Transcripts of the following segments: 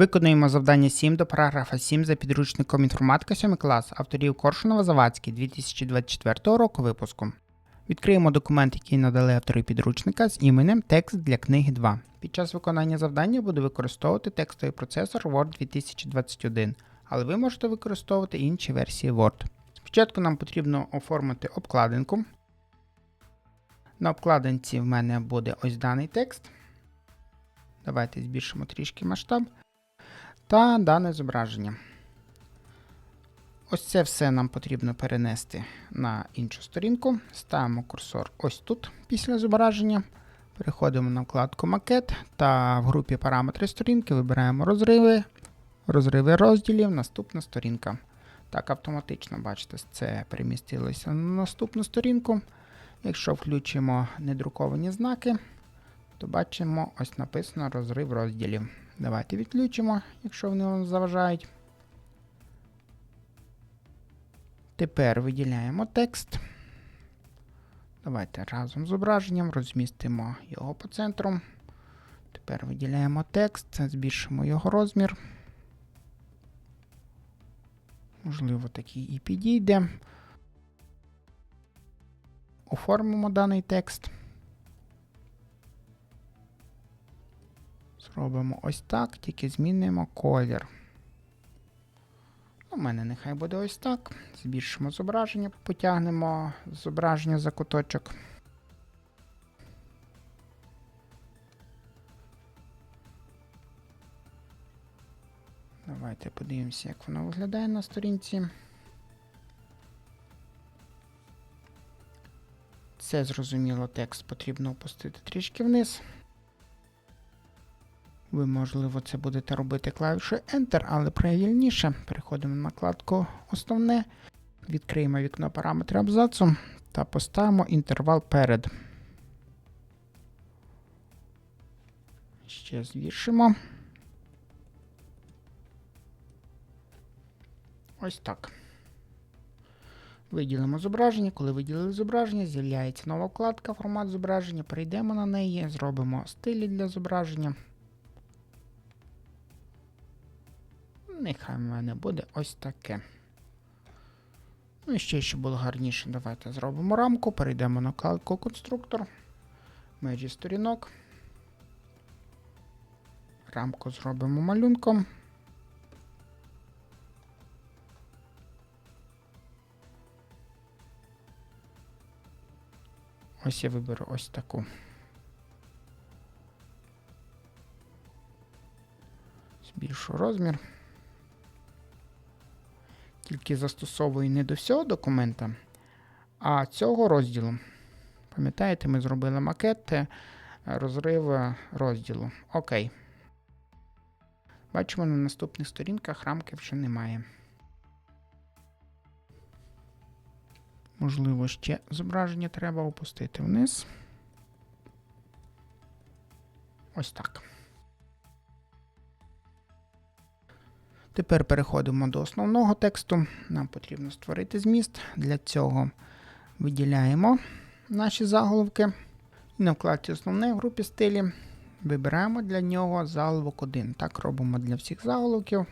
Виконуємо завдання 7 до параграфа 7 за підручником інформатика 7 клас авторів Коршунова Завадський 2024 року випуску. Відкриємо документ, який надали автори підручника з іменем Текст для книги 2. Під час виконання завдання буду використовувати текстовий процесор Word 2021, але ви можете використовувати інші версії Word. Спочатку нам потрібно оформити обкладинку. На обкладинці в мене буде ось даний текст. Давайте збільшимо трішки масштаб та дане зображення. Ось це все нам потрібно перенести на іншу сторінку. Ставимо курсор ось тут після зображення. Переходимо на вкладку Макет та в групі Параметри сторінки вибираємо розриви, розриви розділів, наступна сторінка. Так, автоматично, бачите, це перемістилося на наступну сторінку. Якщо включимо недруковані знаки, то бачимо, ось написано розрив розділів. Давайте відключимо, якщо вони вам заважають. Тепер виділяємо текст. Давайте разом з зображенням розмістимо його по центру. Тепер виділяємо текст, збільшимо його розмір. Можливо, такий і підійде. Оформимо даний текст. Зробимо ось так, тільки змінимо колір. У мене нехай буде ось так. Збільшимо зображення, потягнемо зображення за куточок. Давайте подивимося, як воно виглядає на сторінці. Це зрозуміло, текст потрібно опустити трішки вниз. Ви, можливо, це будете робити клавішою Enter, але правильніше. Переходимо на накладку Основне. Відкриємо вікно параметри абзацу та поставимо інтервал перед. Ще збільшимо. Ось так. Виділимо зображення. Коли виділили зображення, з'являється нова вкладка формат зображення. Перейдемо на неї, зробимо стилі для зображення. Нехай в мене буде ось таке. Ну і ще, щоб було гарніше, давайте зробимо рамку, перейдемо на вкладку конструктор, межі сторінок. Рамку зробимо малюнком. Ось я виберу ось таку. Збільшу розмір. Тільки застосовую не до всього документа, а цього розділу. Пам'ятаєте, ми зробили макет е, розрив розділу. Окей. Бачимо, на наступних сторінках рамки вже немає. Можливо, ще зображення треба опустити вниз. Ось так. Тепер переходимо до основного тексту. Нам потрібно створити зміст. Для цього виділяємо наші заголовки. І на вкладці Основне в групі стилі вибираємо для нього заголовок 1. Так робимо для всіх заголовків.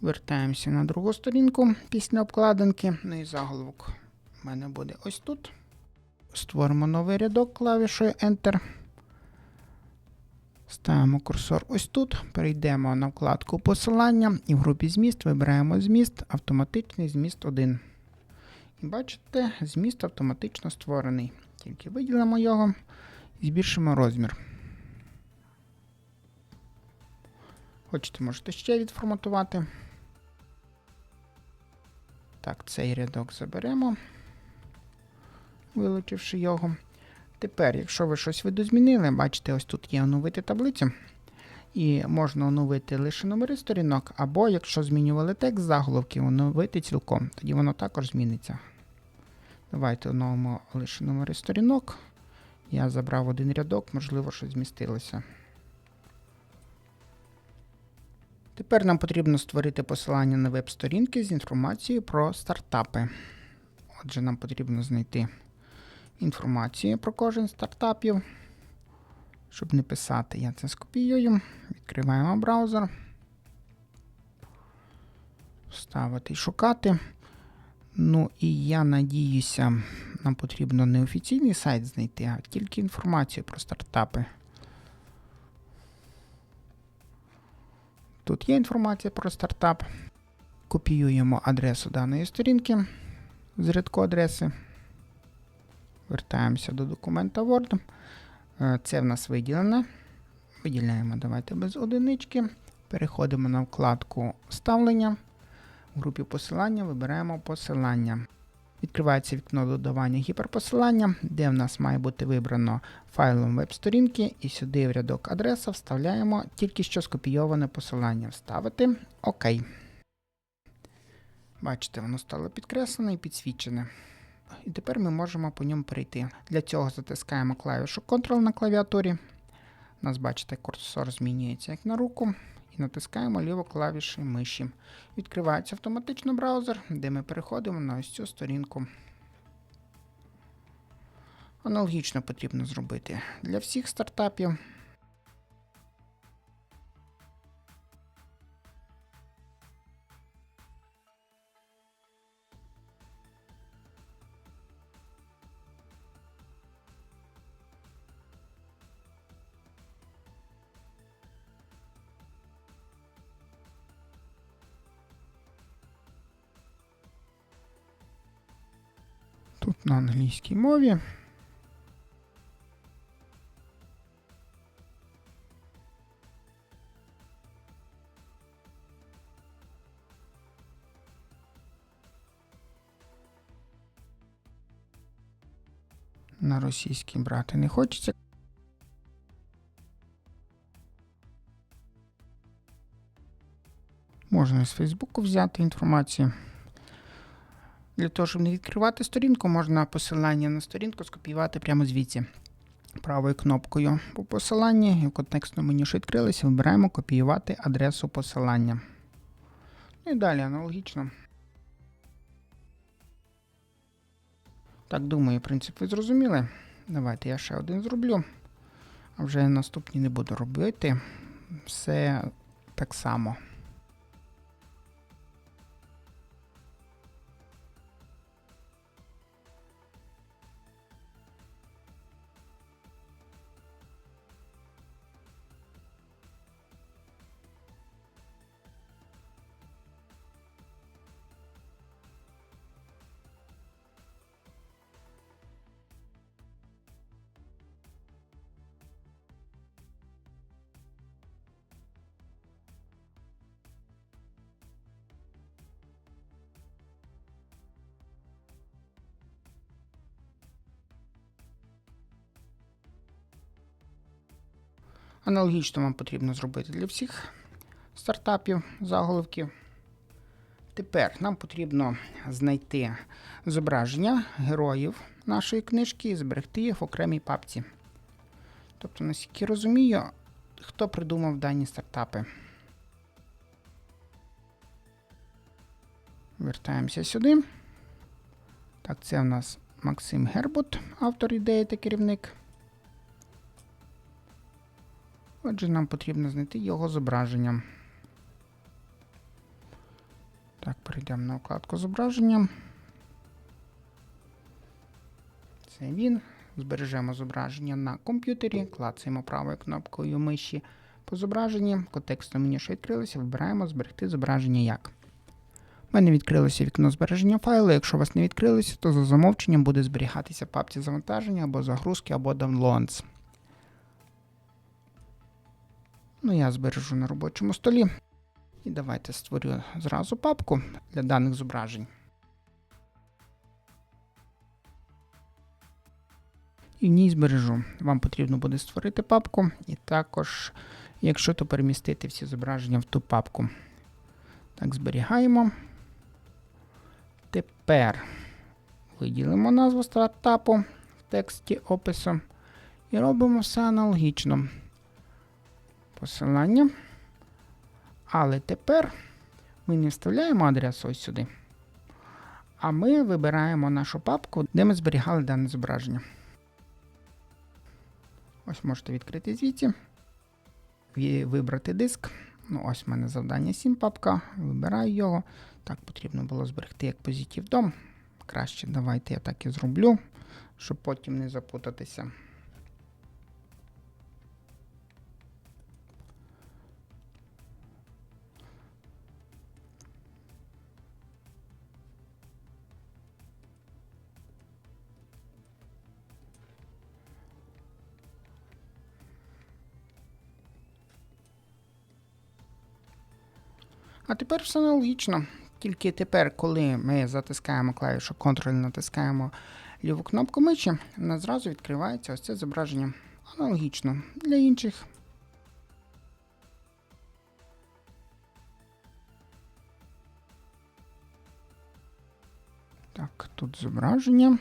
Вертаємося на другу сторінку після обкладинки. Ну і заголовок у мене буде ось тут. Створимо новий рядок клавішою Enter. Ставимо курсор ось тут. Перейдемо на вкладку посилання і в групі зміст вибираємо зміст, автоматичний зміст 1. І бачите, зміст автоматично створений. Тільки виділимо його і збільшимо розмір. Хочете, можете ще відформатувати. Так, цей рядок заберемо, вилучивши його. Тепер, якщо ви щось видозмінили, бачите, ось тут є оновити таблицю. І можна оновити лише номери сторінок, або якщо змінювали текст заголовки, оновити цілком. Тоді воно також зміниться. Давайте оновимо лише номери сторінок. Я забрав один рядок, можливо, щось змістилося. Тепер нам потрібно створити посилання на веб-сторінки з інформацією про стартапи. Отже, нам потрібно знайти інформацію про кожен стартапів. Щоб не писати, я це скопіюю. Відкриваємо браузер. Вставити і шукати. Ну і я надіюся, нам потрібно не офіційний сайт знайти, а тільки інформацію про стартапи. Тут є інформація про стартап. Копіюємо адресу даної сторінки з рядку адреси. Вертаємося до документа Word. Е, Це в нас виділене. Виділяємо давайте без одинички. Переходимо на вкладку Вставлення. В групі посилання вибираємо посилання. Відкривається вікно додавання гіперпосилання, де в нас має бути вибрано файлом веб-сторінки, і сюди в рядок адреса вставляємо тільки що скопійоване посилання. Вставити ОК. Бачите, воно стало підкреслене і підсвічене. І тепер ми можемо по ньому перейти. Для цього затискаємо клавішу Ctrl на клавіатурі. У нас, бачите, курсор змінюється як на руку. І натискаємо ліву клавішу миші. Відкривається автоматично браузер, де ми переходимо на ось цю сторінку. Аналогічно потрібно зробити для всіх стартапів. Тут на англійській мові. На російській брати не хочеться. Можна з Фейсбуку взяти інформацію. Для того, щоб не відкривати сторінку, можна посилання на сторінку скопіювати прямо звідси. Правою кнопкою по посиланні, і в контекстному меню, що відкрилося, вибираємо копіювати адресу посилання. Ну і далі аналогічно. Так, думаю, принцип ви зрозуміли. Давайте я ще один зроблю. А вже наступні не буду робити. Все так само. Аналогічно вам потрібно зробити для всіх стартапів, заголовків. Тепер нам потрібно знайти зображення героїв нашої книжки і зберегти їх в окремій папці. Тобто, наскільки розумію, хто придумав дані стартапи. Вертаємося сюди. Так, це у нас Максим Гербут, автор ідеї та керівник. Отже, нам потрібно знайти його зображення. Так, перейдемо на вкладку зображення. Це він. Збережемо зображення на комп'ютері, клацаємо правою кнопкою миші по зображенні. В контексту меню, що відкрилося, вибираємо зберегти зображення як. У мене відкрилося вікно збереження файлу. Якщо у вас не відкрилося, то за замовченням буде зберігатися папці завантаження або загрузки, або downloads. Ну, я збережу на робочому столі. І давайте створю зразу папку для даних зображень. і в ній збережу. Вам потрібно буде створити папку, і також, якщо то перемістити всі зображення в ту папку. Так, зберігаємо. Тепер виділимо назву стартапу в тексті опису і робимо все аналогічно. Посилання. Але тепер ми не вставляємо адрес ось сюди. А ми вибираємо нашу папку, де ми зберігали дане зображення. Ось можете відкрити звідси. Вибрати диск. Ну, ось в мене завдання 7 папка. Вибираю його. Так потрібно було зберегти як позитив дом. Краще давайте я так і зроблю, щоб потім не запутатися. А тепер все аналогічно. Тільки тепер, коли ми затискаємо клавішу Ctrl натискаємо ліву кнопку миші, у нас зразу відкривається ось це зображення. Аналогічно для інших. Так, тут зображення.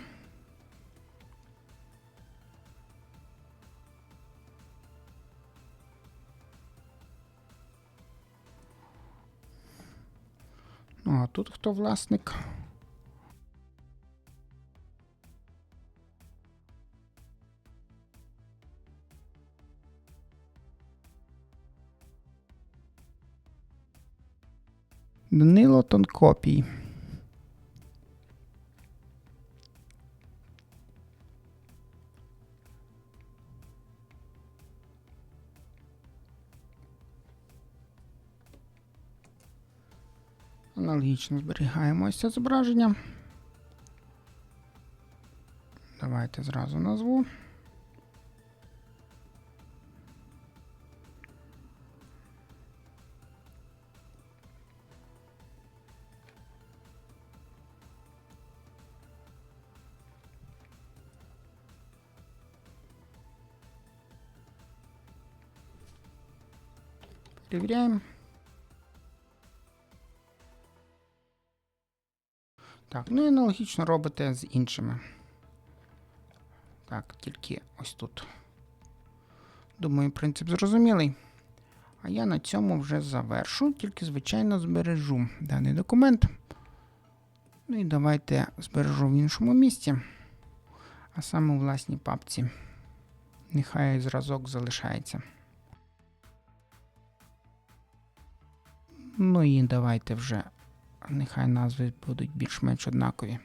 Тут хто власник? Данило Тонкопій. Аналогічно зберігаємо ось це зображення. Давайте зразу назву. Перевіряємо. Так, ну і аналогічно робите з іншими. Так, тільки ось тут. Думаю, принцип зрозумілий. А я на цьому вже завершу, тільки, звичайно, збережу даний документ. Ну і давайте збережу в іншому місці, а саме у власній папці. Нехай зразок залишається. Ну і давайте вже нехай назви будуть більш-менш однакові.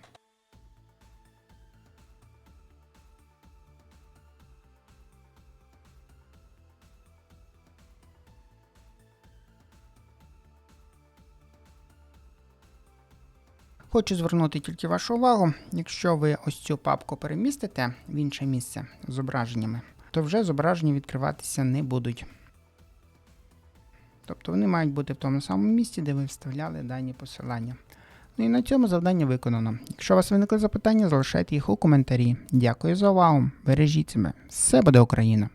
Хочу звернути тільки вашу увагу, якщо ви ось цю папку перемістите в інше місце з зображеннями, то вже зображення відкриватися не будуть. Тобто вони мають бути в тому самому місці, де ви вставляли дані посилання. Ну і на цьому завдання виконано. Якщо у вас виникли запитання, залишайте їх у коментарі. Дякую за увагу. Бережіть себе. Все буде Україна!